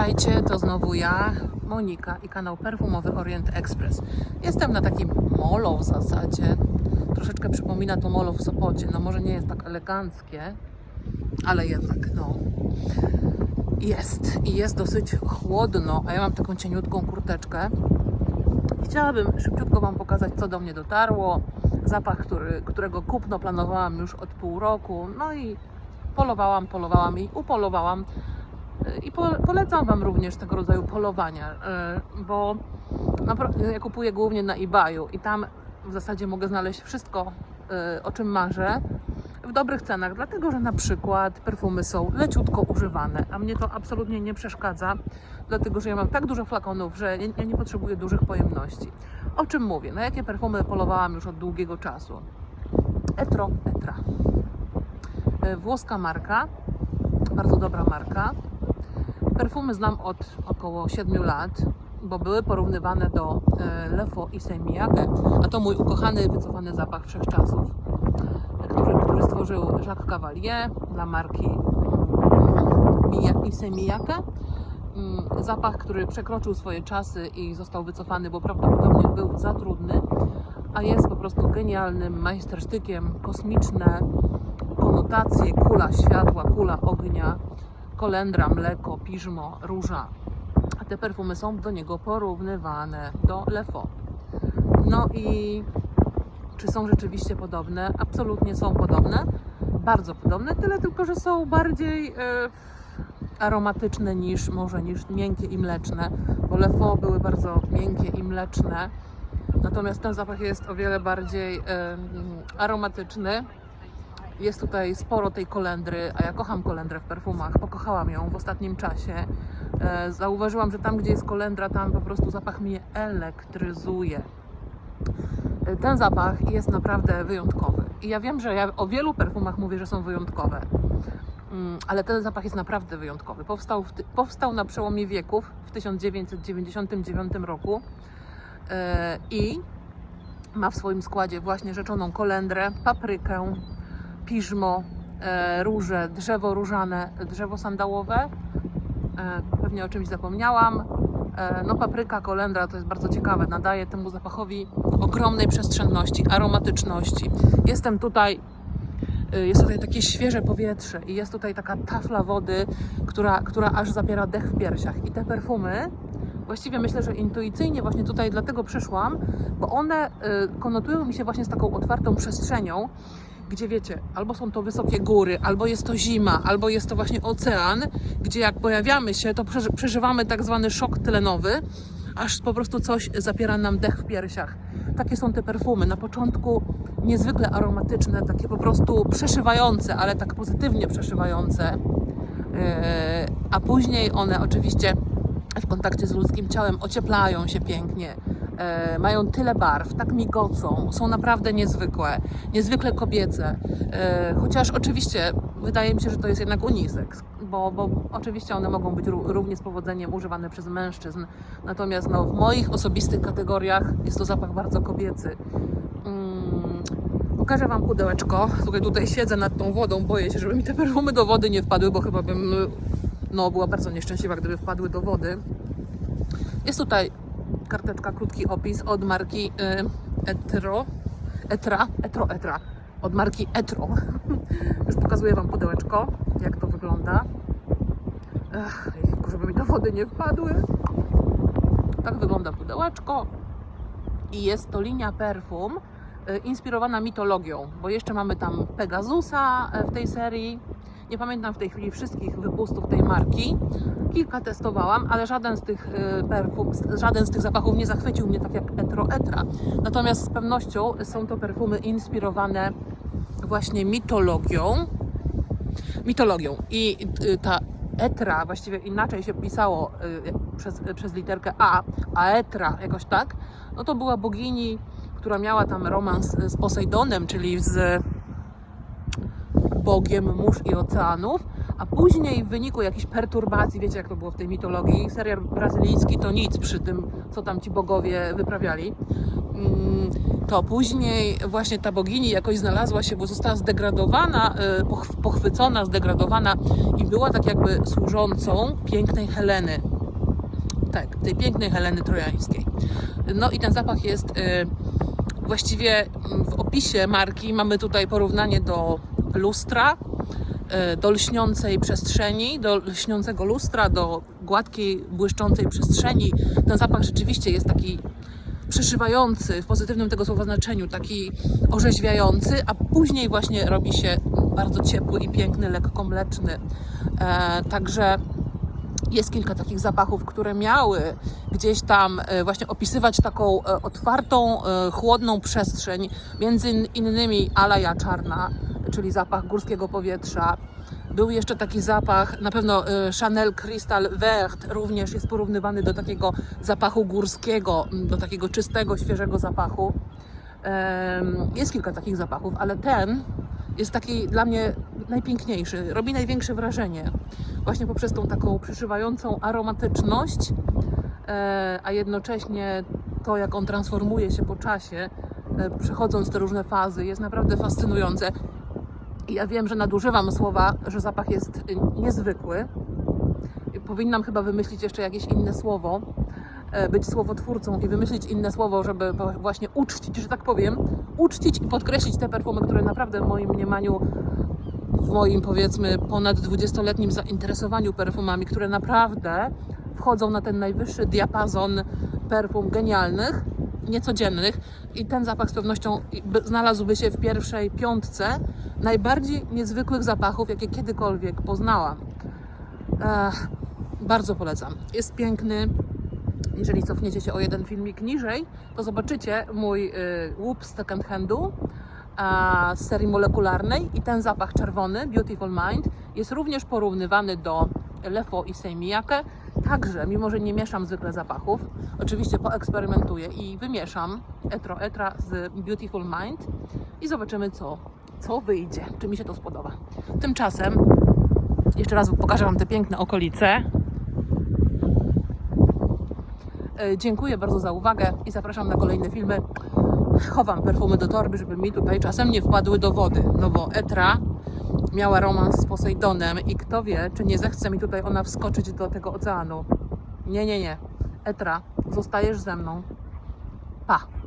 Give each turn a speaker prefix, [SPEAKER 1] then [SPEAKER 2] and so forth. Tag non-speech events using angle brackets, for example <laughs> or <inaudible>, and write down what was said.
[SPEAKER 1] Witajcie, to znowu ja, Monika i kanał perfumowy Orient Express. Jestem na takim molo w zasadzie. Troszeczkę przypomina to molo w Sopocie. No może nie jest tak eleganckie, ale jednak no. Jest i jest dosyć chłodno, a ja mam taką cieniutką kurteczkę. Chciałabym szybciutko Wam pokazać, co do mnie dotarło. Zapach, który, którego kupno planowałam już od pół roku. No i polowałam, polowałam i upolowałam. I po, polecam Wam również tego rodzaju polowania, yy, bo ja kupuję głównie na eBayu i tam w zasadzie mogę znaleźć wszystko, yy, o czym marzę, w dobrych cenach, dlatego że na przykład perfumy są leciutko używane, a mnie to absolutnie nie przeszkadza, dlatego że ja mam tak dużo flakonów, że ja, nie potrzebuję dużych pojemności. O czym mówię? Na jakie perfumy polowałam już od długiego czasu? Etro Etra. Yy, Włoska marka, bardzo dobra marka. Perfumy znam od około 7 lat, bo były porównywane do e, Lefo i Semiake, a to mój ukochany, wycofany zapach wszechczasów, który, który stworzył Jacques Cavalier dla marki Mia- i Semiake. Mm, Zapach, który przekroczył swoje czasy i został wycofany, bo prawdopodobnie był za trudny, a jest po prostu genialnym majstersztykiem, kosmiczne konotacje, kula światła, kula ognia, kolendra, mleko, piżmo, róża. Te perfumy są do niego porównywane do Lefo. No i czy są rzeczywiście podobne? Absolutnie są podobne. Bardzo podobne, tyle tylko, że są bardziej e, aromatyczne niż może niż miękkie i mleczne, bo Lefo były bardzo miękkie i mleczne. Natomiast ten zapach jest o wiele bardziej aromatyczny. Jest tutaj sporo tej kolendry, a ja kocham kolendrę w perfumach. Pokochałam ją w ostatnim czasie. E, zauważyłam, że tam, gdzie jest kolendra, tam po prostu zapach mnie elektryzuje. E, Ten zapach jest naprawdę wyjątkowy. I ja wiem, że ja o wielu perfumach mówię, że są wyjątkowe. Mm, Ale ten zapach jest naprawdę wyjątkowy. Powstał, w, powstał na przełomie wieków w 1999 roku e, i ma w swoim składzie właśnie rzeczoną kolendrę, paprykę, piżmo, e, róże, drzewo różane, drzewo sandałowe. E, pewnie o czymś zapomniałam. E, no papryka, kolendra to jest bardzo ciekawe. Nadaje temu zapachowi ogromnej przestrzenności, aromatyczności. Jestem tutaj jest tutaj takie świeże powietrze i jest tutaj taka tafla wody, która, która aż zapiera dech w piersiach. I te perfumy, właściwie myślę, że intuicyjnie właśnie tutaj dlatego przyszłam, bo one konotują mi się właśnie z taką otwartą przestrzenią, gdzie wiecie, albo są to wysokie góry, albo jest to zima, albo jest to właśnie ocean, gdzie jak pojawiamy się, to przeży- przeżywamy tak zwany szok tlenowy, aż po prostu coś zapiera nam dech w piersiach. Takie są te perfumy. Na początku niezwykle aromatyczne, takie po prostu przeszywające, ale tak pozytywnie przeszywające. Yy, a później one oczywiście w kontakcie z ludzkim ciałem ocieplają się pięknie. E, mają tyle barw, tak migocą, są naprawdę niezwykłe, niezwykle kobiece. E, chociaż oczywiście wydaje mi się, że to jest jednak unisex, bo, bo oczywiście one mogą być ró- równie z powodzeniem używane przez mężczyzn. Natomiast no, w moich osobistych kategoriach jest to zapach bardzo kobiecy. Mm, Pokażę Wam pudełeczko. Tutaj, tutaj siedzę nad tą wodą, boję się, żeby mi te perfumy do wody nie wpadły, bo chyba bym no, była bardzo nieszczęśliwa, gdyby wpadły do wody. Jest tutaj karteczka, krótki opis od marki y, Etro, Etra, Etro, Etra, od marki Etro. <laughs> Już pokazuję Wam pudełeczko, jak to wygląda. Ech, żeby mi do wody nie wpadły. Tak wygląda pudełeczko. I jest to linia perfum y, inspirowana mitologią, bo jeszcze mamy tam Pegasusa y, w tej serii. Nie pamiętam w tej chwili wszystkich wypustów tej marki. Kilka testowałam, ale żaden z tych y, perfum, żaden z tych zapachów nie zachwycił mnie tak jak Etro Etra. Natomiast z pewnością są to perfumy inspirowane właśnie mitologią. Mitologią. I y, ta Etra, właściwie inaczej się pisało y, przez, przez literkę A, a Etra jakoś tak, no to była bogini, która miała tam romans z Posejdonem, czyli z bogiem mórz i oceanów, a później w wyniku jakichś perturbacji, wiecie jak to było w tej mitologii, serial brazylijski to nic przy tym, co tam ci bogowie wyprawiali, mm, to później właśnie ta bogini jakoś znalazła się, bo została zdegradowana, y, poch- pochwycona, zdegradowana i była tak jakby służącą pięknej Heleny. Tak, tej pięknej Heleny Trojańskiej. No i ten zapach jest y, właściwie w opisie marki mamy tutaj porównanie do lustra, y, do lśniącej przestrzeni, do lśniącego lustra, do gładkiej, błyszczącej przestrzeni. Ten zapach rzeczywiście jest taki przeszywający w pozytywnym tego słowa znaczeniu, taki orzeźwiający, a później właśnie robi się bardzo ciepły i piękny, lekko mleczny. E, także jest kilka takich zapachów, które miały gdzieś tam e, właśnie opisywać taką e, otwartą, e, chłodną przestrzeń, między innymi Alaja Czarna, czyli zapach górskiego powietrza. Był jeszcze taki zapach, na pewno e, Chanel Crystal Vert również jest porównywany do takiego zapachu górskiego, m, do takiego czystego, świeżego zapachu. Jest kilka takich zapachów, ale ten jest taki dla mnie najpiękniejszy, robi największe wrażenie. Właśnie poprzez tą taką przyszywającą aromatyczność, e, a jednocześnie to, jak on transformuje się po czasie, e, przechodząc te różne fazy, jest naprawdę fascynujące. Ja wiem, że nadużywam słowa, że zapach jest niezwykły. Powinnam chyba wymyślić jeszcze jakieś inne słowo, e, być słowotwórcą i wymyślić inne słowo, żeby właśnie uczcić, że tak powiem, uczcić i podkreślić te perfumy, które naprawdę w moim mniemaniu, w moim powiedzmy ponad 20-letnim zainteresowaniu perfumami, które naprawdę wchodzą na ten najwyższy diapazon perfum genialnych, niecodziennych i ten zapach z pewnością by- znalazłby się w pierwszej piątce najbardziej niezwykłych zapachów, jakie kiedykolwiek poznałam. Ech, bardzo polecam. Jest piękny. Jeżeli cofniecie się o jeden filmik niżej, to zobaczycie mój y, łup z second handu a, z serii molekularnej i ten zapach czerwony, Beautiful Mind, jest również porównywany do Lefo i Seimiake. Także, mimo że nie mieszam zwykle zapachów, oczywiście poeksperymentuję i wymieszam Etro Etra z Beautiful Mind i zobaczymy, co, co wyjdzie, czy mi się to spodoba. Tymczasem jeszcze raz pokażę Wam te piękne okolice. E, Dziękuję bardzo za uwagę i zapraszam na kolejne filmy. Chowam perfumy do torby, żeby mi tutaj czasem nie wpadły do wody, no bo Etra miała romans z Posejdonem i kto wie, czy nie zechce mi tutaj ona wskoczyć do tego oceanu. Nie, nie, nie. Etra, zostajesz ze mną. Pa!